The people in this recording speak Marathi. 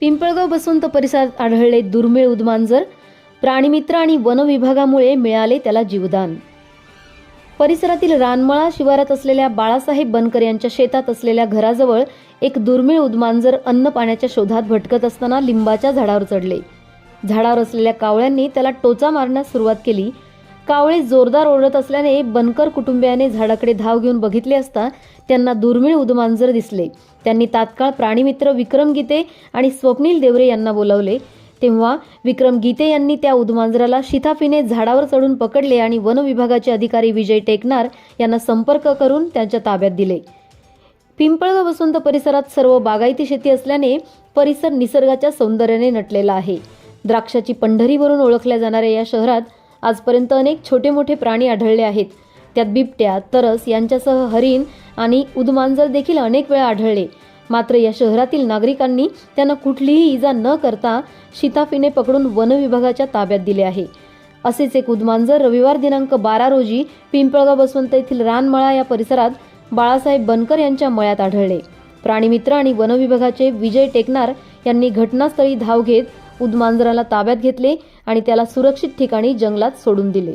पिंपळगाव बसवंत परिसरात आढळले दुर्मिळ उदमांजर प्राणीमित्र आणि वन विभागामुळे मिळाले त्याला जीवदान. परिसरातील रानमळा शिवारात असलेल्या बाळासाहेब बनकर यांच्या शेतात असलेल्या घराजवळ एक दुर्मिळ उद्मांजर अन्न पाण्याच्या शोधात भटकत असताना लिंबाच्या झाडावर चढले. झाडावर असलेल्या कावळ्यांनी त्याला टोचा मारण्यास सुरुवात केली. कावळे जोरदार ओरडत असल्याने बनकर कुटुंबियाने झाडाकडे धाव घेऊन बघितले असता त्यांना दुर्मिळ उदमांजर दिसले. त्यांनी तात्काळ प्राणीमित्र विक्रम गीते आणि स्वप्नील देवरे यांना बोलावले. तेव्हा विक्रम गीते यांनी त्या उदमांजराला शिताफीने झाडावर चढून पकडले आणि वन विभागाचे अधिकारी विजय टेकनार यांना संपर्क करून त्यांच्या ताब्यात दिले. पिंपळगाव वसंत परिसरात सर्व बागायती शेती असल्याने परिसर निसर्गाच्या सौंदर्याने नटलेला आहे. द्राक्षाची पंढरी म्हणून ओळखल्या जाणाऱ्या या शहरात आजपर्यंत अनेक छोटे मोठे प्राणी आढळले आहेत. त्यात बिबट्या तरस यांच्यासह हरिण आणि उदमांजर देखील अनेक वेळा आढळले. मात्र या शहरातील नागरिकांनी त्यांना कुठलीही इजा न करता शिताफीने पकडून वन विभागाच्या ताब्यात दिले आहे. असेच एक उद्मांजर रविवार दिनांक बारा रोजी पिंपळगाव बसवंत येथील रानमळा या परिसरात बाळासाहेब बनकर यांच्या मळ्यात आढळले. प्राणीमित्र आणि वनविभागाचे विजय टेकनार यांनी घटनास्थळी धाव घेत उद्मांजराला ताब्यात घेतले आणि त्याला सुरक्षित ठिकाणी जंगलात सोडून दिले.